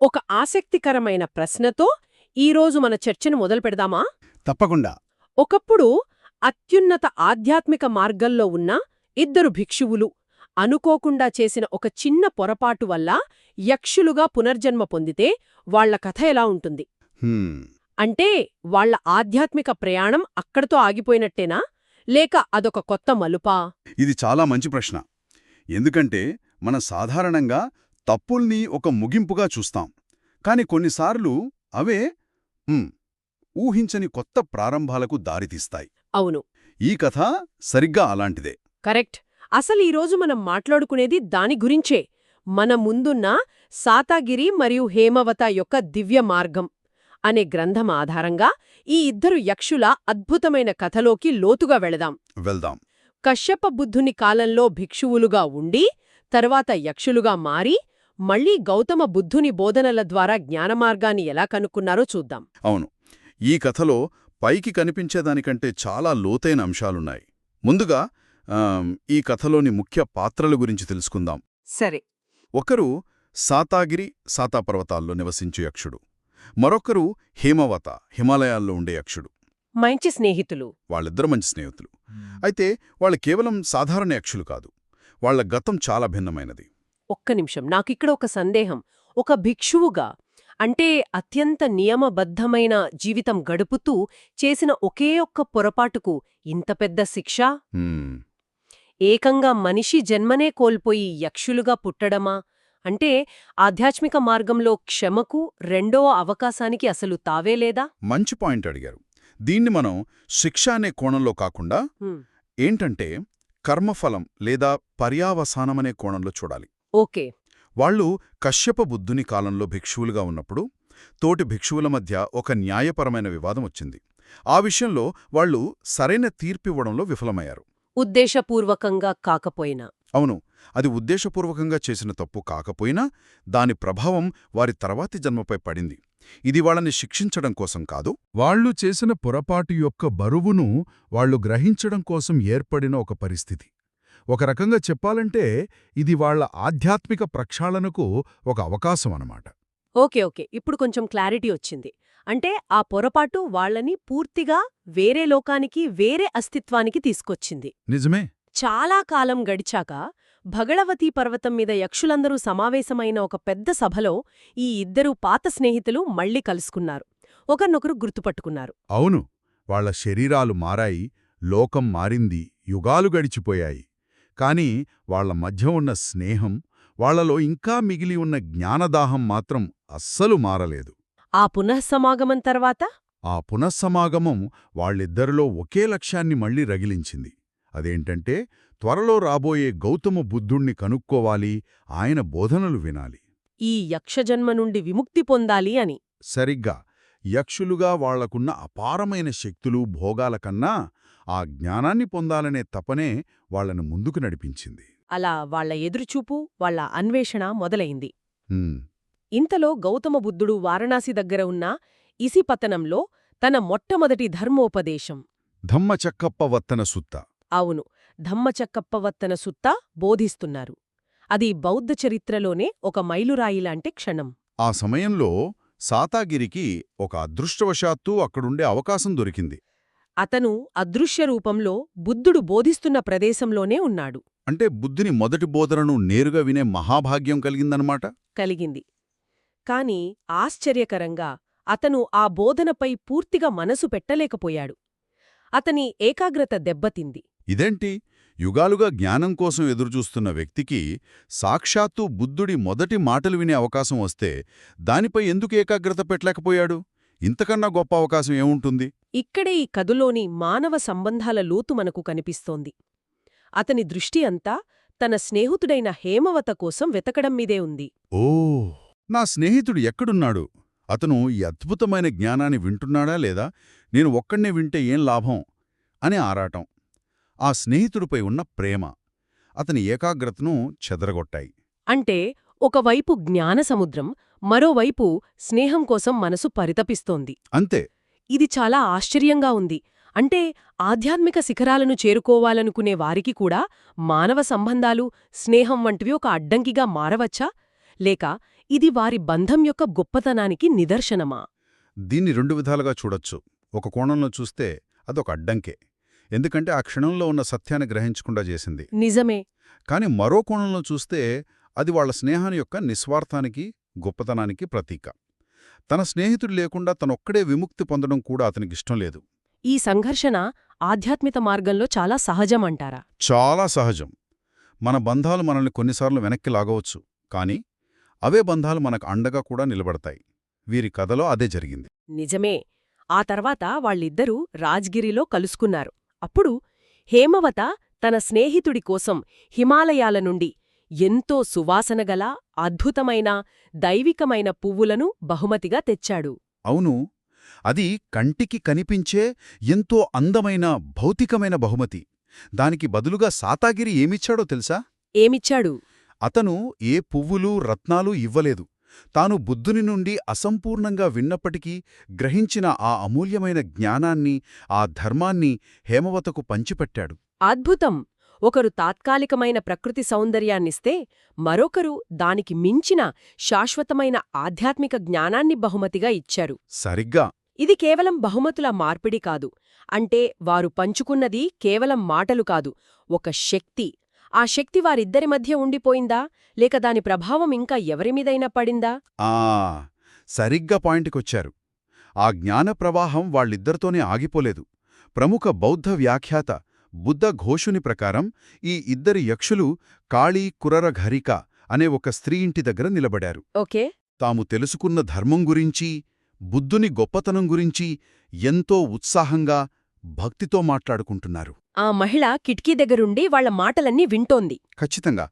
ఒక ఆసక్తికరమైన ప్రశ్నతో ఈరోజు మన చర్చను మొదలు పెడదామా? తప్పకుండా. ఒకప్పుడు అత్యున్నత ఆధ్యాత్మిక మార్గంలో ఉన్న ఇద్దరు భిక్షువులు అనుకోకుండా చేసిన ఒక చిన్న పొరపాటు వల్ల యక్షులుగా పునర్జన్మ పొందితే వాళ్ళ కథ ఎలా ఉంటుంది? అంటే వాళ్ళ ఆధ్యాత్మిక ప్రయాణం అక్కడితో ఆగిపోయినట్టేనా? లేక అదొక కొత్త మలుపా? ఇది చాలా మంచి ప్రశ్న. ఎందుకంటే మన సాధారణంగా తప్పుల్ని ఒక ముగింపుగా చూస్తాం. కాని కొన్నిసార్లు అవే ఊహించని కొత్త ప్రారంభాలకు దారితీస్తాయి అవును. ఈ కథ సరిగ్గా అలాంటిదే. కరెక్ట్. అసలు ఈరోజు మనం మాట్లాడుకునేది దాని గురించే. మన ముందున్న సాతాగిరి మరియు హేమవత యొక్క దివ్య మార్గం అనే గ్రంథం ఆధారంగా ఈ ఇద్దరు యక్షుల అద్భుతమైన కథలోకి లోతుగా వెళదాం. వెళ్దాం. కశ్యప బుద్ధుని కాలంలో భిక్షువులుగా ఉండి తర్వాత యక్షులుగా మారి మళ్ళీ గౌతమ బుద్ధుని బోధనల ద్వారా జ్ఞానమార్గాన్ని ఎలా కనుక్కున్నారో చూద్దాం. అవును. ఈ కథలో పైకి కనిపించేదానికంటే చాలా లోతైన అంశాలున్నాయి. ముందుగా ఈ కథలోని ముఖ్య పాత్రల గురించి తెలుసుకుందాం. సరే. ఒకరు సాతాగిరి సాతాపర్వతాల్లో నివసించే యక్షుడు మరొకరు హేమవత హిమాలయాల్లో ఉండే యక్షుడు మంచి స్నేహితులు. వాళ్ళిద్దరు మంచి స్నేహితులు. అయితే వాళ్ళు కేవలం సాధారణ యక్షులు కాదు. వాళ్ళ గతం చాలా భిన్నమైనది. ఒక్క నిమిషం. నాకిక్కడ ఒక సందేహం. ఒక భిక్షువుగా అంటే అత్యంత నియమబద్ధమైన జీవితం గడుపుతూ చేసిన ఒకే ఒక్క పొరపాటుకు ఇంత పెద్ద శిక్ష? ఏకంగా మనిషి జన్మనే కోల్పోయి యక్షులుగా పుట్టడమా? అంటే ఆధ్యాత్మిక మార్గంలో క్షమకు రెండో అవకాశానికి అసలు తావే లేదా? మంచి పాయింట్ అడిగారు. దీన్ని మనం శిక్ష అనే కోణంలో కాకుండా ఏంటంటే కర్మఫలం లేదా పర్యావసానమనే కోణంలో చూడాలి. ఓకే. వాళ్ళు కశ్యప బుద్ధుని కాలంలో భిక్షువులుగా ఉన్నప్పుడు తోటి భిక్షువుల మధ్య ఒక న్యాయపరమైన వివాదం వచ్చింది. ఆ విషయంలో వాళ్ళు సరైన తీర్పివ్వడంలో విఫలమయ్యారు. ఉద్దేశపూర్వకంగా కాకపోయినా. అవును. అది ఉద్దేశపూర్వకంగా చేసిన తప్పు కాకపోయినా దాని ప్రభావం వారి తర్వాతి జన్మపై పడింది. ఇది వాళ్ళని శిక్షించడం కోసం కాదు. వాళ్ళు చేసిన పొరపాటు యొక్క బరువును వాళ్ళు గ్రహించడం కోసం ఏర్పడిన ఒక పరిస్థితి. ఒక రకంగా చెప్పాలంటే ఇది వాళ్ళ ఆధ్యాత్మిక ప్రక్షాళనకు ఒక అవకాశం అన్నమాట. Okay okay. ఇప్పుడు కొంచెం క్లారిటీ వచ్చింది. అంటే ఆ పొరపాటు వాళ్ళని పూర్తిగా వేరే లోకానికి వేరే అస్తిత్వానికి తీసుకొచ్చింది. నిజమే. చాలా కాలం గడిచాక భగళవతీ పర్వతం మీద యక్షులందరూ సమావేశమైన ఒక పెద్ద సభలో ఈ ఇద్దరు పాత స్నేహితులు మళ్ళీ కలుసుకున్నారు. ఒకరినొకరు గుర్తుపట్టుకున్నారు. అవును. వాళ్ళ శరీరాలు మారాయి లోకం మారింది యుగాలు గడిచిపోయాయి. కాని వాళ్ళ మధ్య ఉన్న స్నేహం వాళ్ళలో ఇంకా మిగిలి ఉన్న జ్ఞానదాహం మాత్రం అస్సలు మారలేదు. ఆ పునఃసమాగమం తర్వాత? ఆ పునఃసమాగమం వాళ్ళిద్దరిలో ఒకే లక్ష్యాన్ని మళ్ళీ రగిలించింది. అదేంటంటే త్వరలో రాబోయే గౌతమ బుద్ధుణ్ణి కనుక్కోవాలి ఆయన బోధనలు వినాలి. ఈ యక్షజన్మ నుండి విముక్తి పొందాలి అని. సరిగ్గా యక్షులుగా వాళ్ళకున్న అపారమైన శక్తులు భోగాల కన్నా ఆ జ్ఞానాన్ని పొందాలనే తపనే వాళ్ళను ముందుకు నడిపించింది. అలా వాళ్ళ ఎదురుచూపు వాళ్ళ అన్వేషణ మొదలైంది. ఇంతలో గౌతమ బుద్ధుడు వారణాసి దగ్గర ఉన్న ఇసిపతనంలో తన మొట్టమొదటి ధర్మోపదేశం. ధమ్మచక్కప్ప వత్తన సుత్త. అవును ధమ్మచక్కప్పవత్తన సుత్త బోధిస్తున్నారు. అది బౌద్ధ చరిత్రలోనే ఒక మైలురాయిలాంటి క్షణం. ఆ సమయంలో సాతాగిరికి ఒక అదృష్టవశాత్తు అక్కడుండే అవకాశం దొరికింది. అతను అదృశ్య రూపంలో బుద్ధుడు బోధిస్తున్న ప్రదేశంలోనే ఉన్నాడు. అంటే బుద్ధుని మొదటి బోధనను నేరుగా వినే మహాభాగ్యం కలిగిందన్నమాట? కలిగింది. కాని ఆశ్చర్యకరంగా అతను ఆ బోధనపై పూర్తిగా మనసు పెట్టలేకపోయాడు. అతని ఏకాగ్రత దెబ్బతింది. ఇదేంటి? యుగాలుగా జ్ఞానం కోసం ఎదురుచూస్తున్న వ్యక్తికి సాక్షాత్తు బుద్ధుడి మొదటి మాటలు వినే అవకాశం వస్తే దానిపై ఎందుకు ఏకాగ్రత పెట్టలేకపోయాడు? ఇంతకన్నా గొప్ప అవకాశం ఏముంటుంది? ఇక్కడే ఈ కథలోని మానవ సంబంధాల లోతు మనకు కనిపిస్తోంది. అతని దృష్టి అంతా తన స్నేహితుడైన హేమవత కోసం వెతకడం మీదే ఉంది. ఓ నా స్నేహితుడు ఎక్కడున్నాడు? అతను ఈ అద్భుతమైన జ్ఞానాన్ని వింటున్నాడా లేదా? నేను ఒక్కడే వింటే ఏం లాభం? అని ఆరాటం. ఆ స్నేహితుడిపై ఉన్న ప్రేమ. అతని ఏకాగ్రతను చెదరగొట్టాయి. అంటే ఒకవైపు జ్ఞానసముద్రం మరోవైపు స్నేహం కోసం మనసు పరితపిస్తోంది. అంతే. ఇది చాలా ఆశ్చర్యంగా ఉంది. అంటే ఆధ్యాత్మిక శిఖరాలను చేరుకోవాలనుకునే వారికి కూడా మానవ సంబంధాలు స్నేహం వంటివి ఒక అడ్డంకిగా మారవచ్చా? లేక ఇది వారి బంధం యొక్క గొప్పతనానికి నిదర్శనమా? దీన్ని రెండు విధాలుగా చూడొచ్చు. ఒక కోణంలో చూస్తే అదొక అడ్డంకే. ఎందుకంటే ఆ క్షణంలో ఉన్న సత్యాన్ని గ్రహించకుండా చేసింది. నిజమే. కానీ మరో కోణంలో చూస్తే అది వాళ్ళ స్నేహాని యొక్క నిస్వార్థానికి గొప్పతనానికి ప్రతీక. తన స్నేహితుడు లేకుండా తనొక్కడే విముక్తి పొందడం కూడా అతనికి ఇష్టం లేదు. ఈ సంఘర్షణ ఆధ్యాత్మిక మార్గంలో చాలా సహజమంటారా చాలా సహజం. మన బంధాలు మనల్ని కొన్నిసార్లు వెనక్కి లాగవచ్చు కానీ అవే బంధాలు మనకు అండగా కూడా నిలబడతాయి. వీరి కథలో అదే జరిగింది. నిజమే. ఆ తర్వాత వాళ్ళిద్దరూ రాజ్గిరిలో కలుసుకున్నారు. అప్పుడు హేమవత తన స్నేహితుడి కోసం హిమాలయాల నుండి ఎంతో సువాసనగల అద్భుతమైన దైవికమైన పువ్వులను బహుమతిగా తెచ్చాడు. అవును అది కంటికి కనిపించే ఎంతో అందమైన భౌతికమైన బహుమతి. దానికి బదులుగా సాతాగిరి ఏమిచ్చాడో తెలుసా? ఏమిచ్చాడు? అతను ఏ పువ్వులు రత్నాలు ఇవ్వలేదు. తాను బుద్ధుని నుండి అసంపూర్ణంగా విన్నప్పటికీ గ్రహించిన ఆ అమూల్యమైన జ్ఞానాన్ని ఆ ధర్మాన్ని హేమవతకు పంచిపెట్టాడు. అద్భుతం! ఒకరు తాత్కాలికమైన ప్రకృతి సౌందర్యాన్నిస్తే మరొకరు దానికి మించిన శాశ్వతమైన ఆధ్యాత్మిక జ్ఞానాన్ని బహుమతిగా ఇచ్చారు. సరిగ్గా. ఇది కేవలం బహుమతుల మార్పిడి కాదు. అంటే వారు పంచుకున్నది కేవలం మాటలు కాదు ఒక శక్తి. ఆ శక్తి వారిద్దరి మధ్య ఉండిపోయిందా? లేక దాని ప్రభావం ఇంకా ఎవరిమీదైనా పడిందా? ఆ సరిగ్గా పాయింట్కొచ్చారు. ఆ జ్ఞాన ప్రవాహం వాళ్ళిద్దరితోనే ఆగిపోలేదు. ప్రముఖ బౌద్ధ వ్యాఖ్యాత బుద్ధ ఘోషుని ప్రకారం ఈ ఇద్దరి యక్షులు కాళీ కురరఘరిక అనే ఒక స్త్రీ ఇంటి దగ్గర నిలబడారు. ఓకే. తాము తెలుసుకున్న ధర్మం గురించి బుద్ధుని గొప్పతనం గురించి ఎంతో ఉత్సాహంగా భక్తితో మాట్లాడుకుంటున్నారు. ఆ మహిళ కిటికీ దగ్గరుండి వాళ్ళ మాటలన్నీ వింటోంది. ఖచ్చితంగా.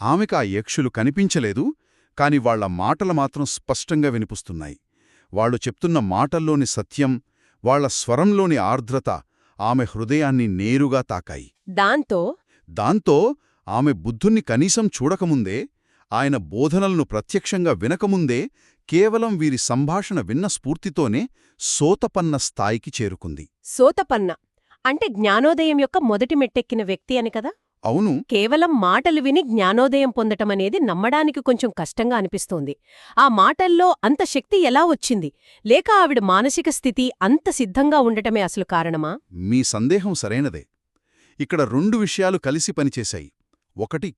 ఆమెకు ఆ యక్షులు కనిపించలేదు కాని వాళ్ళ మాటలు మాత్రం స్పష్టంగా వినిపిస్తున్నాయి. వాళ్ళు చెప్తున్న మాటల్లోని సత్యం వాళ్ళ స్వరంలోని ఆర్ద్రత ఆమె హృదయాన్ని నేరుగా తాకాయి. దాంతో? దాంతో ఆమె బుద్ధుణ్ణి కనీసం చూడకముందే ఆయన బోధనలను ప్రత్యక్షంగా వినకముందే కేవలం వీరి సంభాషణ విన్న స్ఫూర్తితోనే సోతపన్న స్థాయికి చేరుకుంది. సోతపన్న అంటే జ్ఞానోదయం యొక్క మొదటి మెట్టెక్కిన వ్యక్తి అని కదా? అవును. కేవలం మాటలు విని జ్ఞానోదయం పొందటమనేది నమ్మడానికి కొంచెం కష్టంగా అనిపిస్తోంది. ఆ మాటల్లో అంత శక్తి ఎలా వచ్చింది? లేక ఆవిడ మానసిక స్థితి అంత సిద్ధంగా ఉండటమే అసలు కారణమా? మీ సందేహం సరైనదే. ఇక్కడ రెండు విషయాలు కలిసి పనిచేశాయి. ఒకటి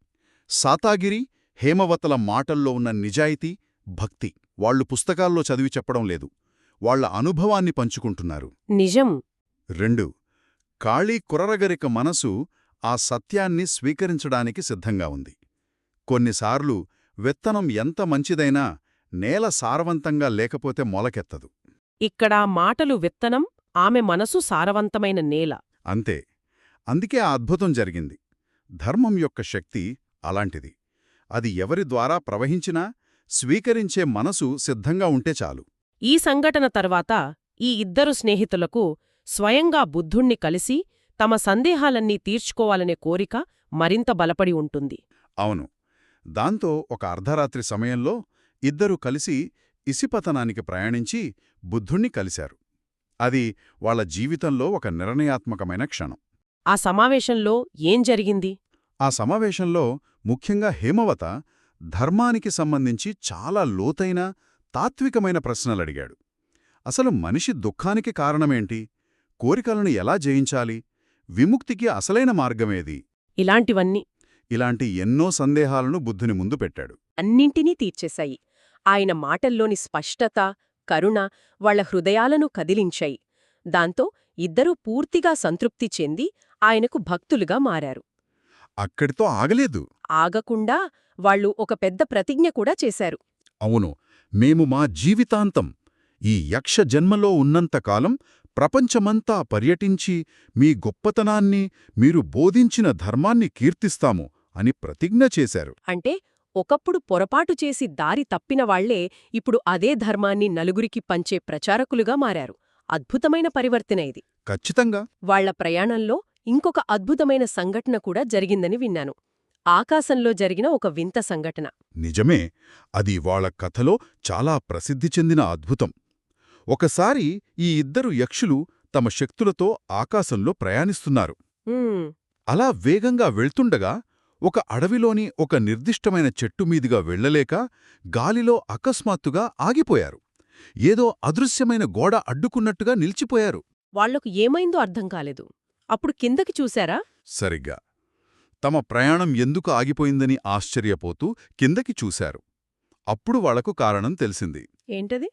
సాతాగిరి హేమవతల మాటల్లో ఉన్న నిజాయితీ భక్తి. వాళ్ళు పుస్తకాల్లో చదివి చెప్పడం లేదు. వాళ్ళ అనుభవాన్ని పంచుకుంటున్నారు. నిజం. రెండు కాళీ కురరగరిక మనసు ఆ సత్యాన్ని స్వీకరించడానికి సిద్ధంగా ఉంది. కొన్నిసార్లు విత్తనం ఎంత మంచిదైనా నేల సారవంతంగా లేకపోతే మొలకెత్తదు. ఇక్కడ మాటలు విత్తనం ఆమె మనసు సారవంతమైన నేల. అంతే. అందుకే ఆ అద్భుతం జరిగింది. ధర్మం యొక్క శక్తి అలాంటిది. అది ఎవరి ద్వారా ప్రవహించినా స్వీకరించే మనసు సిద్ధంగా ఉంటే చాలు. ఈ సంఘటన తర్వాత ఈ ఇద్దరు స్నేహితులకు స్వయంగా బుద్ధుణ్ణి కలిసి తమ సందేహాలన్నీ తీర్చుకోవాలనే కోరిక మరింత బలపడి ఉంటుంది. అవును. దాంతో ఒక అర్ధరాత్రి సమయంలో ఇద్దరూ కలిసి ఇసిపతనానికి ప్రయాణించి బుద్ధుణ్ణి కలిశారు. అది వాళ్ళ జీవితంలో ఒక నిర్ణయాత్మకమైన క్షణం. ఆ సమావేశంలో ఏం జరిగింది? ఆ సమావేశంలో ముఖ్యంగా హేమవత ధర్మానికి సంబంధించి చాలా లోతైన తాత్వికమైన ప్రశ్నలడిగాడు అసలు మనిషి దుఃఖానికి కారణమేంటి? కోరికలను ఎలా జయించాలి? విముక్తికి అసలైన మార్గమేది? ఇలాంటివన్నీ ఇలాంటి ఎన్నో సందేహాలను బుద్ధుని ముందు పెట్టాడు. అన్నింటినీ తీర్చేశాయి. ఆయన మాటల్లోని స్పష్టత కరుణ వాళ్ళ హృదయాలను కదిలించాయి. దాంతో ఇద్దరూ పూర్తిగా సంతృప్తి చెంది ఆయనకు భక్తులుగా మారారు. అక్కడితో ఆగలేదు. ఆగకుండా వాళ్ళు ఒక పెద్ద ప్రతిజ్ఞ కూడా చేశారు. అవును మేము మా జీవితాంతం ఈ యక్ష జన్మలో ఉన్నంతకాలం ప్రపంచమంతా పర్యటించి మీ గొప్పతనాన్ని మీరు బోధించిన ధర్మాన్ని కీర్తిస్తాము అని ప్రతిజ్ఞ చేశారు. అంటే ఒకప్పుడు పొరపాటు చేసి దారి తప్పిన వాళ్ళే ఇప్పుడు అదే ధర్మాన్ని నలుగురికి పంచే ప్రచారకులుగా మారారు. అద్భుతమైన పరివర్తన ఇది. ఖచ్చితంగా. వాళ్ళ ప్రయాణంలో ఇంకొక అద్భుతమైన సంఘటన కూడా జరిగిందని విన్నాను. ఆకాశంలో జరిగిన ఒక వింత సంఘటన. నిజమే అది వాళ్ళ కథలో చాలా ప్రసిద్ధి చెందిన అద్భుతం. ఒకసారి ఈ ఇద్దరు యక్షులు తమ శక్తులతో ఆకాశంలో ప్రయాణిస్తున్నారు. అలా వేగంగా వెళ్తుండగా ఒక అడవిలోని ఒక నిర్దిష్టమైన చెట్టు మీదుగా వెళ్ళలేక గాలిలో అకస్మాత్తుగా ఆగిపోయారు. ఏదో అదృశ్యమైన గోడ అడ్డుకున్నట్టుగా నిలిచిపోయారు. వాళ్ళకు ఏమైందో అర్థం కాలేదు. అప్పుడు కిందకి చూశారా? సరిగ్గా. తమ ప్రయాణం ఎందుకు ఆగిపోయిందని ఆశ్చర్యపోతూ కిందకి చూశారు. అప్పుడు వాళ్ళకు కారణం తెలిసింది. ఏంటది?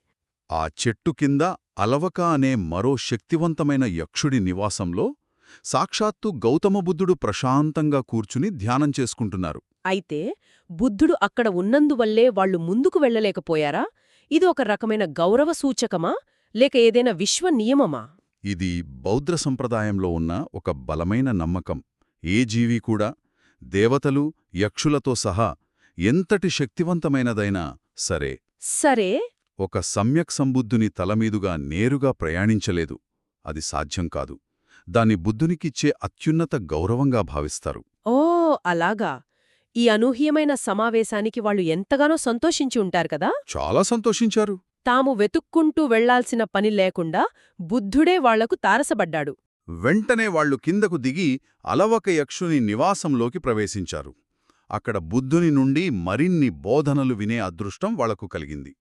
ఆ చెట్టు కింద అలవక అనే మరో శక్తివంతమైన యక్షుడి నివాసంలో సాక్షాత్తు గౌతమబుద్ధుడు ప్రశాంతంగా కూర్చుని ధ్యానం చేసుకుంటున్నారు. అయితే బుద్ధుడు అక్కడ ఉన్నందువల్లే వాళ్ళు ముందుకు వెళ్ళలేకపోయారా? ఇది ఒక రకమైన గౌరవ సూచకమా? లేక ఏదైనా విశ్వ నియమమా? ఇది బౌద్ధ సంప్రదాయంలో ఉన్న ఒక బలమైన నమ్మకం. ఏ జీవి కూడా దేవతలు యక్షులతో సహా ఎంతటి శక్తివంతమైనదైనా సరే. సరే ఒక సమ్యక్ సంబుద్ధుని తలమీదుగా నేరుగా ప్రయాణించలేదు. అది సాధ్యం కాదు. దాన్ని బుద్ధునికిచ్చే అత్యున్నత గౌరవంగా భావిస్తారు. ఓ అలాగా. ఈ అనూహ్యమైన సమావేశానికి వాళ్ళు ఎంతగానో సంతోషించి ఉంటారు కదా? చాలా సంతోషించారు. తాము వెతుక్కుంటూ వెళ్ళాల్సిన పని లేకుండా బుద్ధుడే వాళ్ళకు తారసపడ్డాడు. వెంటనే వాళ్ళు కిందకు దిగి అలవక యక్షుని నివాసంలోకి ప్రవేశించారు. అక్కడ బుద్ధుని నుండి మరిన్ని బోధనలు వినే అదృష్టం వాళ్ళకు కలిగింది.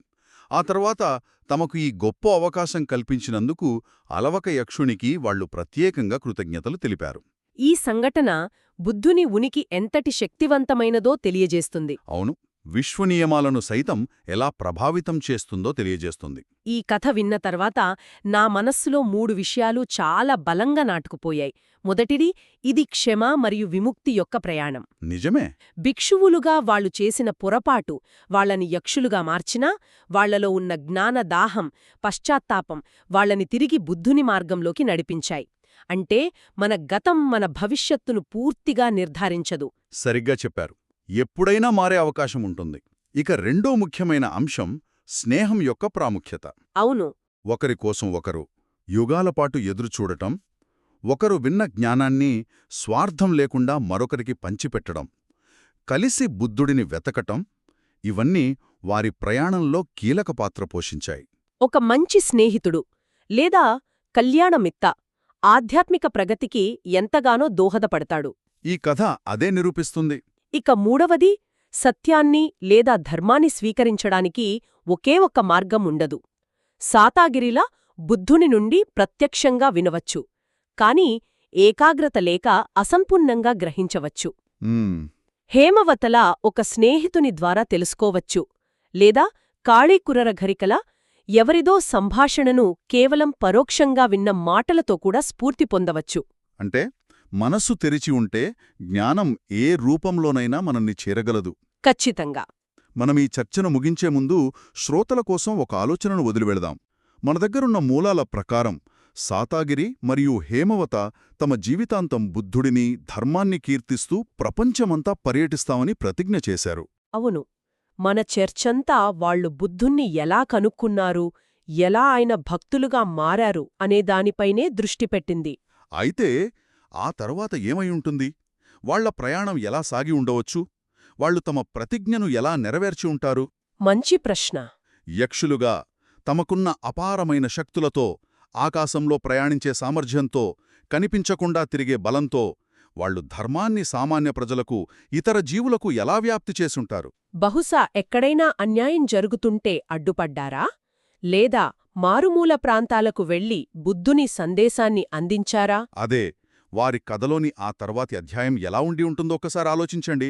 ఆ తర్వాత తమకు ఈ గొప్ప అవకాశం కల్పించినందుకు అలవక యక్షునికి వాళ్ళు ప్రత్యేకంగా కృతజ్ఞతలు తెలిపారు. ఈ సంఘటన బుద్ధుని ఉనికి ఎంతటి శక్తివంతమైనదో తెలియజేస్తుంది. అవును. విశ్వనియమాలను సైతం ఎలా ప్రభావితం చేస్తుందో తెలియజేస్తుంది. ఈ కథ విన్న తర్వాత నా మనస్సులో మూడు విషయాలు చాలా బలంగా నాటుకుపోయాయి. మొదటిది ఇది క్షమ మరియు విముక్తి యొక్క ప్రయాణం. నిజమే. భిక్షువులుగా వాళ్ళు చేసిన పొరపాటు వాళ్ళని యక్షులుగా మార్చినా వాళ్ళలో ఉన్న జ్ఞానదాహం పశ్చాత్తాపం వాళ్ళని తిరిగి బుద్ధుని మార్గంలోకి నడిపించాయి. అంటే మన గతం మన భవిష్యత్తును పూర్తిగా నిర్ధారించదు. సరిగ్గా చెప్పారు. ఎప్పుడైనా మారే అవకాశం ఉంటుంది. ఇక రెండో ముఖ్యమైన అంశం స్నేహం యొక్క ప్రాముఖ్యత. అవును. ఒకరి కోసం ఒకరు యుగాలపాటు ఎదురుచూడటం ఒకరు విన్న జ్ఞానాన్ని స్వార్థం లేకుండా మరొకరికి పంచిపెట్టడం కలిసి బుద్ధుడిని వెతకటం ఇవన్నీ వారి ప్రయాణంలో కీలక పాత్ర పోషించాయి. ఒక మంచి స్నేహితుడు లేదా కళ్యాణమిత్త ఆధ్యాత్మిక ప్రగతికి ఎంతగానో దోహదపడతాడు. ఈ కథ అదే నిరూపిస్తుంది. ఇక మూడవది సత్యాన్ని లేదా ధర్మాన్ని స్వీకరించడానికి ఒకే ఒక్క మార్గం ఉండదు. సాతాగిరిలా బుద్ధుని నుండి ప్రత్యక్షంగా వినవచ్చు. కాని ఏకాగ్రత లేక అసంపూర్ణంగా గ్రహించవచ్చు. హేమవతల ఒక స్నేహితుని ద్వారా తెలుసుకోవచ్చు. లేదా కాళీకురరఘరికల ఎవరిదో సంభాషణను కేవలం పరోక్షంగా విన్న మాటలతో కూడా స్ఫూర్తి పొందవచ్చు. అంటే? మనస్సు తెరిచి ఉంటే జ్ఞానం ఏ రూపంలోనైనా మనల్ని చేరగలదు. ఖచ్చితంగా. మనం ఈ చర్చను ముగించే ముందు శ్రోతల కోసం ఒక ఆలోచనను వదిలివెళదాం. మన దగ్గరున్న మూలాల ప్రకారం సాతాగిరి మరియు హేమవత తమ జీవితాంతం బుద్ధుడిని ధర్మాన్ని కీర్తిస్తూ ప్రపంచమంతా పర్యటిస్తామని ప్రతిజ్ఞ చేశారు. అవును. మన చర్చంతా వాళ్ళు బుద్ధుణ్ణి ఎలా కనుక్కున్నారు ఎలా ఆయన భక్తులుగా మారారు అనే దానిపైనే దృష్టి పెట్టింది. అయితే ఆ తర్వాత ఏమై ఉంటుంది? వాళ్ళ ప్రయాణం ఎలా సాగి ఉండవచ్చు? వాళ్ళు తమ ప్రతిజ్ఞను ఎలా నెరవేర్చి ఉంటారు? మంచి ప్రశ్న. యక్షులుగా తమకున్న అపారమైన శక్తులతో ఆకాశంలో ప్రయాణించే సామర్థ్యంతో కనిపించకుండా తిరిగే బలంతో వాళ్ళు ధర్మాన్ని సామాన్య ప్రజలకు ఇతర జీవులకు ఎలా వ్యాప్తి చేసుంటారు? బహుశా ఎక్కడైనా అన్యాయం జరుగుతుంటే అడ్డుపడ్డారా? లేదా మారుమూల ప్రాంతాలకు వెళ్ళి బుద్ధుని సందేశాన్ని అందించారా? అదే వారి కథలోని ఆ తర్వాతి అధ్యాయం ఎలా ఉండి ఉంటుందో ఒకసారి ఆలోచించండి.